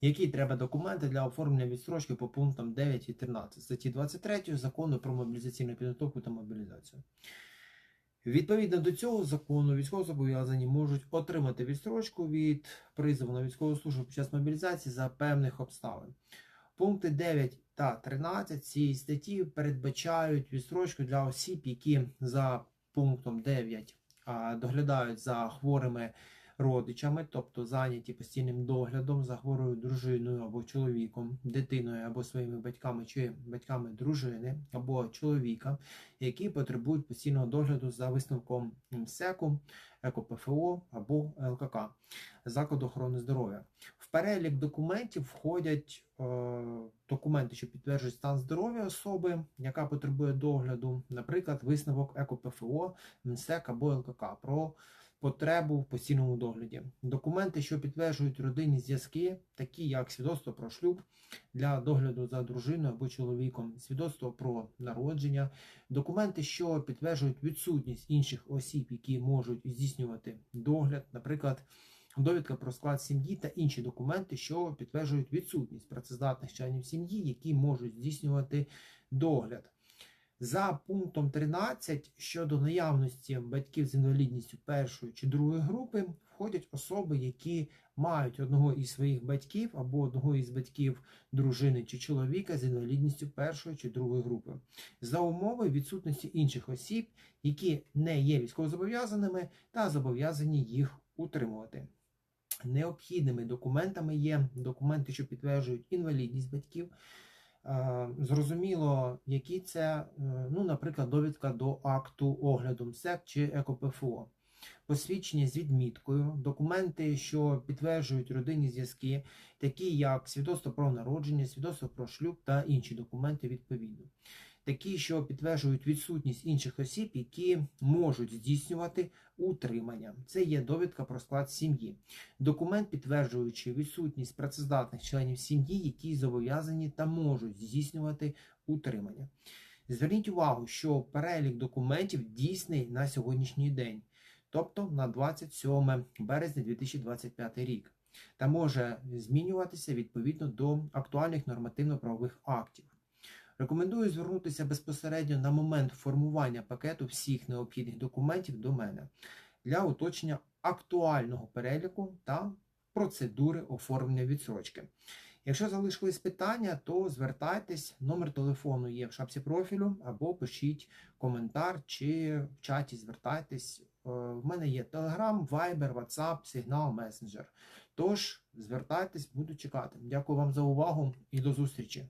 Які треба документи для оформлення відстрочки по пунктам 9 і 13 статті 23 закону про мобілізаційну підготовку та мобілізацію. Відповідно до цього закону військовозобов'язані можуть отримати відстрочку від призову на військову службу під час мобілізації за певних обставин. Пункти 9 та 13 цієї статті передбачають відстрочку для осіб, які за пунктом 9 доглядають за хворими родичами, тобто зайняті постійним доглядом за хворою дружиною або чоловіком, дитиною або своїми батьками чи батьками дружини або чоловіка, які потребують постійного догляду за висновком МСЕКу, ЕКОПФО або ЛКК закладу охорони здоров'я. В перелік документів входять е, документи, що підтверджують стан здоров'я особи, яка потребує догляду, наприклад, висновок ЕКОПФО, МСЕК або ЛКК про потребу в постійному догляді. Документи, що підтверджують родинні зв'язки, такі як свідоцтво про шлюб для догляду за дружиною або чоловіком, свідоцтво про народження, документи, що підтверджують відсутність інших осіб, які можуть здійснювати догляд, наприклад, довідка про склад сім'ї та інші документи, що підтверджують відсутність працездатних членів сім'ї, які можуть здійснювати догляд. За пунктом 13 щодо наявності батьків з інвалідністю першої чи другої групи входять особи, які мають одного із своїх батьків або одного із батьків дружини чи чоловіка з інвалідністю першої чи другої групи, за умови відсутності інших осіб, які не є військовозобов'язаними та зобов'язані їх утримувати. Необхідними документами є документи, що підтверджують інвалідність батьків. Е, Зрозуміло, які це, е, ну, наприклад, довідка до акту огляду МСЕК чи ЕКОПФО, посвідчення з відміткою, документи, що підтверджують родинні зв'язки, такі як свідоцтво про народження, свідоцтво про шлюб та інші документи відповідно. Такі, що підтверджують відсутність інших осіб, які можуть здійснювати утримання. Це є довідка про склад сім'ї. Документ, підтверджуючи відсутність працездатних членів сім'ї, які зобов'язані та можуть здійснювати утримання. Зверніть увагу, що перелік документів дійсний на сьогоднішній день, тобто на 27 березня 2025 рік, та може змінюватися відповідно до актуальних нормативно-правових актів. Рекомендую звернутися безпосередньо на момент формування пакету всіх необхідних документів до мене для уточнення актуального переліку та процедури оформлення відсрочки. Якщо залишились питання, то звертайтесь, номер телефону є в шапці профілю, або пишіть коментар чи в чаті звертайтесь. Е, В мене є Telegram, Viber, WhatsApp, Signal, Messenger. Тож звертайтесь, буду чекати. Дякую вам за увагу і до зустрічі!